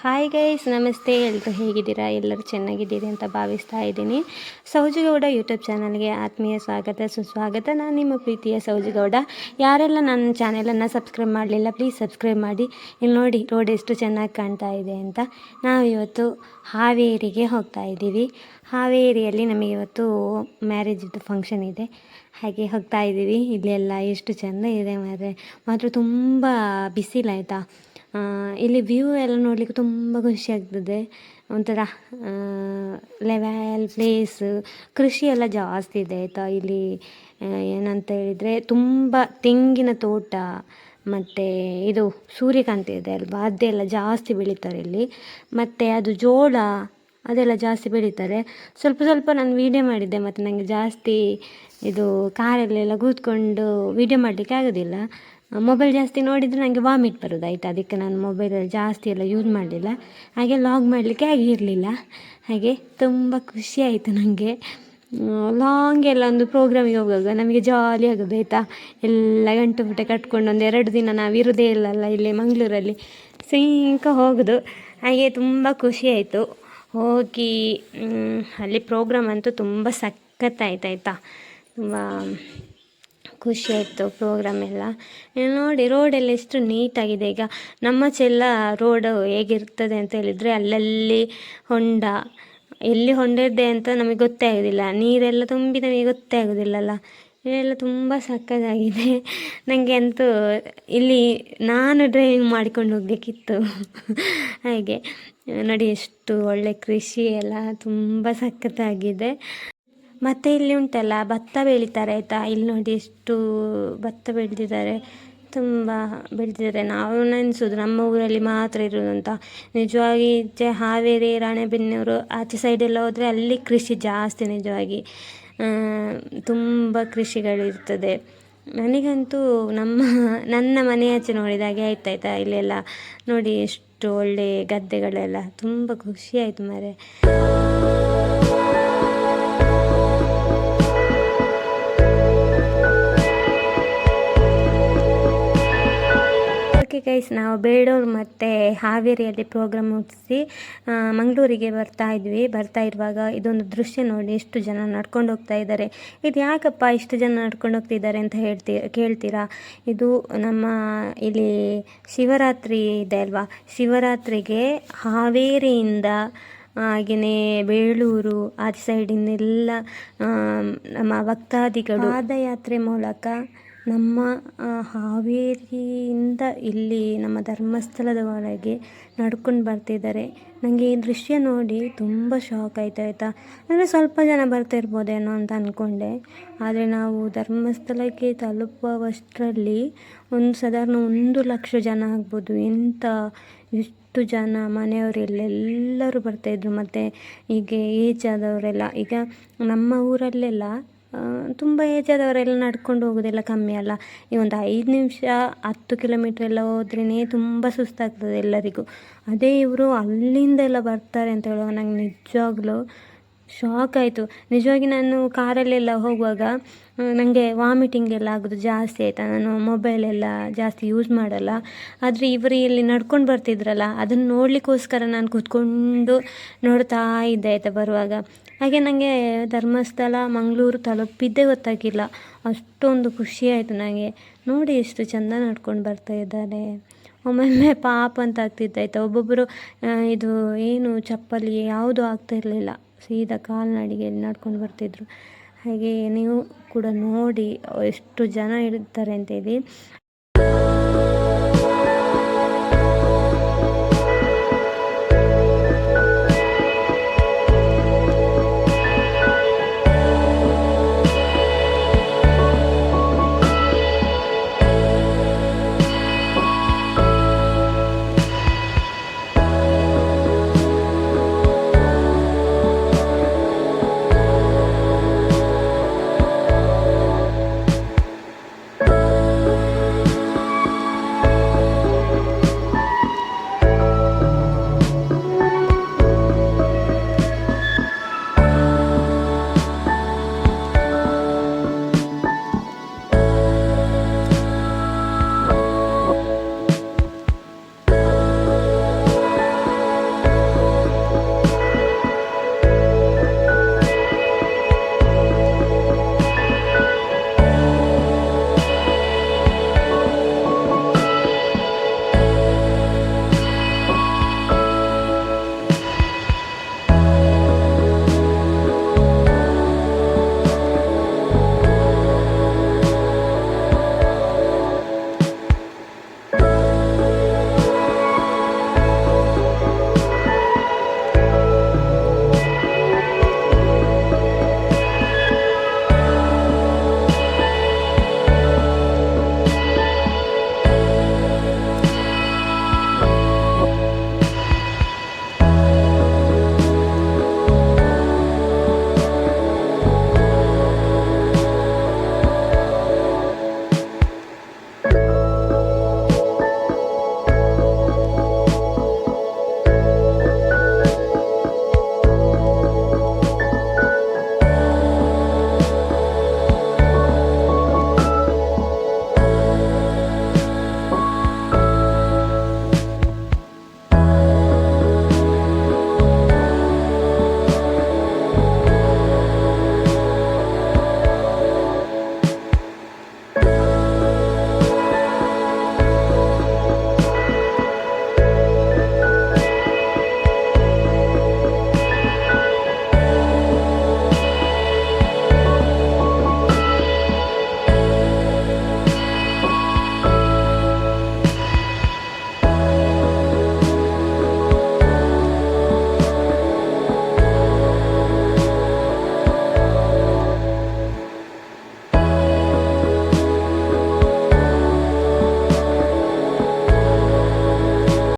Hi guys ನಮಸ್ತೆ. ಎಲ್ಲರೂ ಹೇಗಿದ್ದೀರಾ? ಎಲ್ಲರೂ ಚೆನ್ನಾಗಿದ್ದೀರಿ ಅಂತ ಭಾವಿಸ್ತಾ ಇದ್ದೀನಿ. ಸೌಜುಗೌಡ ಯೂಟ್ಯೂಬ್ ಚಾನಲ್ಗೆ ಆತ್ಮೀಯ ಸ್ವಾಗತ, ಸುಸ್ವಾಗತ. ನಾನು ನಿಮ್ಮ ಪ್ರೀತಿಯ ಸೌಜುಗೌಡ. ಯಾರೆಲ್ಲ ನನ್ನ ಚಾನೆಲನ್ನು ಸಬ್ಸ್ಕ್ರೈಬ್ ಮಾಡಲಿಲ್ಲ ಪ್ಲೀಸ್ ಸಬ್ಸ್ಕ್ರೈಬ್ ಮಾಡಿ. ಇಲ್ಲಿ ನೋಡಿ ರೋಡ್ ಎಷ್ಟು ಚೆನ್ನಾಗಿ ಕಾಣ್ತಾ ಇದೆ ಅಂತ. ನಾವು ಇವತ್ತು ಹಾವೇರಿಗೆ ಹೋಗ್ತಾ ಇದ್ದೀವಿ. ಹಾವೇರಿಯಲ್ಲಿ ನಮಗೆ ಇವತ್ತು ಮ್ಯಾರೇಜಿದ್ದು ಫಂಕ್ಷನ್ ಇದೆ. ಹಾಗೆ ಹೋಗ್ತಾ ಇದ್ದೀವಿ. ಇಲ್ಲೆಲ್ಲ ಎಷ್ಟು ಚೆಂದ ಇದೆ ಮಾರೆ ಮಾತ್ರ ತುಂಬ ಬಿಸಿಲಾಯ್ತಾ ಇಲ್ಲಿ ವ್ಯೂ ಎಲ್ಲ ನೋಡಲಿಕ್ಕೆ ತುಂಬ ಖುಷಿ ಆಗ್ತದೆ. ಒಂಥರ ಲೆವೆಲ್ ಪ್ಲೇಸ್ ಕೃಷಿ ಎಲ್ಲ ಜಾಸ್ತಿ ಇದೆ ಆಯಿತಾ? ಇಲ್ಲಿ ಏನಂತ ಹೇಳಿದರೆ ತುಂಬ ತೆಂಗಿನ ತೋಟ ಮತ್ತು ಇದು ಸೂರ್ಯಕಾಂತಿ ಇದೆ ಅಲ್ವಾ? ಅದೆಲ್ಲ ಜಾಸ್ತಿ ಬೆಳೀತಾರೆ ಇಲ್ಲಿ. ಮತ್ತು ಅದು ಜೋಳ, ಅದೆಲ್ಲ ಜಾಸ್ತಿ ಬೆಳೀತಾರೆ. ಸ್ವಲ್ಪ ಸ್ವಲ್ಪ ನಾನು ವೀಡಿಯೋ ಮಾಡಿದ್ದೆ, ಮತ್ತು ನನಗೆ ಜಾಸ್ತಿ ಇದು ಕಾರಲ್ಲೆಲ್ಲ ಕೂತ್ಕೊಂಡು ವೀಡಿಯೋ ಮಾಡಲಿಕ್ಕೆ ಆಗೋದಿಲ್ಲ. ಮೊಬೈಲ್ ಜಾಸ್ತಿ ನೋಡಿದರೆ ನನಗೆ ವಾಮಿಟ್ ಬರೋದು, ಆಯಿತಾ? ಅದಕ್ಕೆ ನಾನು ಮೊಬೈಲಲ್ಲಿ ಜಾಸ್ತಿ ಎಲ್ಲ ಯೂಸ್ ಮಾಡಲಿಲ್ಲ. ಹಾಗೆ ಲಾಗ್ ಮಾಡಲಿಕ್ಕೆ ಆಗಿರಲಿಲ್ಲ. ಹಾಗೆ ತುಂಬ ಖುಷಿ ಆಯಿತು ನನಗೆ ಲಾಂಗ್ ಎಲ್ಲ ಒಂದು ಪ್ರೋಗ್ರಾಮಿಗೆ ಹೋಗುವಾಗ ನಮಗೆ ಜಾಲಿ ಆಗೋದು, ಆಯಿತಾ? ಎಲ್ಲ ಗಂಟು ಮುಟ್ಟೆ ಕಟ್ಕೊಂಡು ಒಂದು ಎರಡು ದಿನ ನಾವು ಇರೋದೇ ಇಲ್ಲಲ್ಲ ಇಲ್ಲಿ ಮಂಗಳೂರಲ್ಲಿ. ಸಿಂಕ ಹೋಗೋದು. ಹಾಗೆ ತುಂಬ ಖುಷಿ ಹೋಗಿ ಅಲ್ಲಿ ಪ್ರೋಗ್ರಾಮ್ ಅಂತೂ ತುಂಬ ಸಖತ್ತಾಯ್ತು, ಆಯಿತಾ? ತುಂಬ ಖುಷಿ ಆಯಿತು ಪ್ರೋಗ್ರಾಮ್ ಎಲ್ಲ. ನೋಡಿ ರೋಡೆಲ್ಲ ಎಷ್ಟು ನೀಟಾಗಿದೆ ಈಗ ನಮ್ಮ ಚೆಲ್ಲ ರೋಡು ಹೇಗಿರ್ತದೆ ಅಂತ ಹೇಳಿದರೆ ಅಲ್ಲಲ್ಲಿ ಹೊಂಡ. ಎಲ್ಲಿ ಹೊಂಡ ಇದೆ ಅಂತ ನಮಗೆ ಗೊತ್ತೇ ಆಗೋದಿಲ್ಲ. ನೀರೆಲ್ಲ ತುಂಬಿ ನಮಗೆ ಗೊತ್ತೇ ಆಗೋದಿಲ್ಲಲ್ಲ. ಇಲ್ಲೆಲ್ಲ ತುಂಬ ಸಕ್ಕತ್ತಾಗಿದೆ. ನನಗೆ ಅಂತೂ ಇಲ್ಲಿ ನಾನು ಡ್ರೈವಿಂಗ್ ಮಾಡಿಕೊಂಡು ಹೋಗಬೇಕಿತ್ತು. ಹಾಗೆ. ನೋಡಿ ಎಷ್ಟು ಒಳ್ಳೆ ಕೃಷಿ ಎಲ್ಲ ತುಂಬ ಸಖತ್ತಾಗಿದೆ ಮತ್ತು ಇಲ್ಲಿ ಉಂಟಲ್ಲ, ಭತ್ತ ಬೆಳೀತಾರೆ ಆಯಿತಾ? ಇಲ್ಲಿ ನೋಡಿ ಎಷ್ಟು ಭತ್ತ ಬೆಳೆದಿದ್ದಾರೆ. ತುಂಬ ಬೆಳೆದಿದ್ದಾರೆ. ನಾವು ನೆನೆಸೋದು, ನಮ್ಮ ಊರಲ್ಲಿ ಮಾತ್ರ ಇರೋದು ಅಂತ. ನಿಜವಾಗಿ ಈಚೆ ಹಾವೇರಿ, ರಾಣೆಬೆನ್ನೂರು, ಆಚೆ ಸೈಡೆಲ್ಲ ಹೋದರೆ ಅಲ್ಲಿ ಕೃಷಿ ಜಾಸ್ತಿ ನಿಜವಾಗಿ. ತುಂಬ ಕೃಷಿಗಳಿರ್ತದೆ ನನಗಂತೂ ನಮ್ಮ, ನನ್ನ ಮನೆ ಆಚೆ ನೋಡಿದಾಗೆ ಆಯ್ತಾಯ್ತಾ ಇಲ್ಲೆಲ್ಲ ನೋಡಿ ಎಷ್ಟು ಒಳ್ಳೆ ಗದ್ದೆಗಳೆಲ್ಲ. ತುಂಬ ಖುಷಿ ಆಯಿತು ಮಾರೆ. ಓಕೆ ಗೈಸ್ ನಾವು ಬೇಳೂರು ಮತ್ತು ಹಾವೇರಿಯಲ್ಲಿ ಪ್ರೋಗ್ರಾಮ್ ಮುಗಿಸಿ ಮಂಗಳೂರಿಗೆ ಬರ್ತಾ ಇದ್ವಿ. ಬರ್ತಾ ಇರುವಾಗ ಇದೊಂದು ದೃಶ್ಯ ನೋಡಿ ಎಷ್ಟು ಜನ ನಡ್ಕೊಂಡು ಹೋಗ್ತಾ ಇದ್ದಾರೆ. ಇದು ಯಾಕಪ್ಪ ಇಷ್ಟು ಜನ ನಡ್ಕೊಂಡು ಹೋಗ್ತಿದ್ದಾರೆ ಅಂತ ಹೇಳ್ತಿ, ಕೇಳ್ತೀರಾ? ಇದು ನಮ್ಮ ಇಲ್ಲಿ ಶಿವರಾತ್ರಿ ಇದೆ ಅಲ್ವಾ? ಶಿವರಾತ್ರಿಗೆ ಹಾವೇರಿಯಿಂದ ಹಾಗೆಯೇ ಬೇಳೂರು ಆಚೆ ಸೈಡಿನೆಲ್ಲ ನಮ್ಮ ಭಕ್ತಾದಿಗಳು ಪಾದಯಾತ್ರೆ ಮೂಲಕ ನಮ್ಮ ಹಾವೇರಿಯಿಂದ ಇಲ್ಲಿ ನಮ್ಮ ಧರ್ಮಸ್ಥಳದ ಒಳಗೆ ನಡ್ಕೊಂಡು ಬರ್ತಿದ್ದಾರೆ. ನನಗೆ ಈ ದೃಶ್ಯ ನೋಡಿ ತುಂಬ ಶಾಕ್ ಆಯ್ತು, ಆಯಿತಾ? ಅಂದರೆ ಸ್ವಲ್ಪ ಜನ ಬರ್ತಿರ್ಬೋದೇನೋ ಅಂತ ಅಂದ್ಕೊಂಡೆ ಆದರೆ ನಾವು ಧರ್ಮಸ್ಥಳಕ್ಕೆ ತಲುಪುವಷ್ಟರಲ್ಲಿ ಒಂದು ಸಾಧಾರಣ ಒಂದು ಲಕ್ಷ ಜನ ಆಗ್ಬೋದು. ಎಂಥ ಎಷ್ಟು ಜನ ಮನೆಯವರೆಲ್ಲೆಲ್ಲರೂ ಬರ್ತಾಯಿದ್ರು ಮತ್ತು ಹೀಗೆ ಏಜ್ ಆದವರೆಲ್ಲ. ಈಗ ನಮ್ಮ ಊರಲ್ಲೆಲ್ಲ ತುಂಬ ಏಜ್ ಆದವರೆಲ್ಲ ನಡ್ಕೊಂಡು ಹೋಗೋದೆಲ್ಲ ಕಮ್ಮಿ ಅಲ್ಲ. ಈ ಒಂದು ಐದು ನಿಮಿಷ, ಹತ್ತು ಕಿಲೋಮೀಟ್ರ್ ಎಲ್ಲ ಹೋದ್ರೇ ತುಂಬ ಸುಸ್ತಾಗ್ತದೆ ಎಲ್ಲರಿಗೂ. ಅದೇ ಇವರು ಅಲ್ಲಿಂದೆಲ್ಲ ಬರ್ತಾರೆ ಅಂತ ಹೇಳುವಾಗ ನಂಗೆ ನಿಜವಾಗ್ಲೂ ಶಾಕ್ ಆಯಿತು. ನಿಜವಾಗಿ ನಾನು ಕಾರಲ್ಲೆಲ್ಲ ಹೋಗುವಾಗ ನನಗೆ ವಾಮಿಟಿಂಗ್ ಎಲ್ಲ ಆಗೋದು ಜಾಸ್ತಿ ಆಯಿತಾ? ನಾನು ಮೊಬೈಲೆಲ್ಲ ಜಾಸ್ತಿ ಯೂಸ್ ಮಾಡಲ್ಲ. ಆದರೆ ಇವರು ಇಲ್ಲಿ ನಡ್ಕೊಂಡು ಬರ್ತಿದ್ರಲ್ಲ, ಅದನ್ನು ನೋಡಲಿಕ್ಕೋಸ್ಕರ ನಾನು ಕೂತ್ಕೊಂಡು ನೋಡ್ತಾ ಇದ್ದೆ ಆಯಿತಾ ಬರುವಾಗ. ಹಾಗೆ ನನಗೆ ಧರ್ಮಸ್ಥಳ, ಮಂಗಳೂರು ತಲುಪಿದ್ದೇ ಗೊತ್ತಾಗಿಲ್ಲ ಅಷ್ಟೊಂದು ಖುಷಿ ಆಯಿತು ನನಗೆ ನೋಡಿ ಎಷ್ಟು ಚೆಂದ ನಡ್ಕೊಂಡು ಬರ್ತಾ ಇದ್ದಾರೆ ಒಮ್ಮೊಮ್ಮೆ ಪಾಪ ಅಂತ ಆಗ್ತಿತ್ತು ಆಯಿತಾ. ಒಬ್ಬೊಬ್ಬರು ಇದು ಏನು, ಚಪ್ಪಲಿ ಯಾವುದೂ ಆಗ್ತಾ ಇರಲಿಲ್ಲ. ಸೀದಾ ಕಾಲ್ನಡಿಗೆಯಲ್ಲಿ ನಡ್ಕೊಂಡು ಬರ್ತಿದ್ರು. ಹಾಗೆ ನೀವು ಕೂಡ ನೋಡಿ ಎಷ್ಟು ಜನ ಇರ್ತಾರೆ ಅಂತೇಳಿ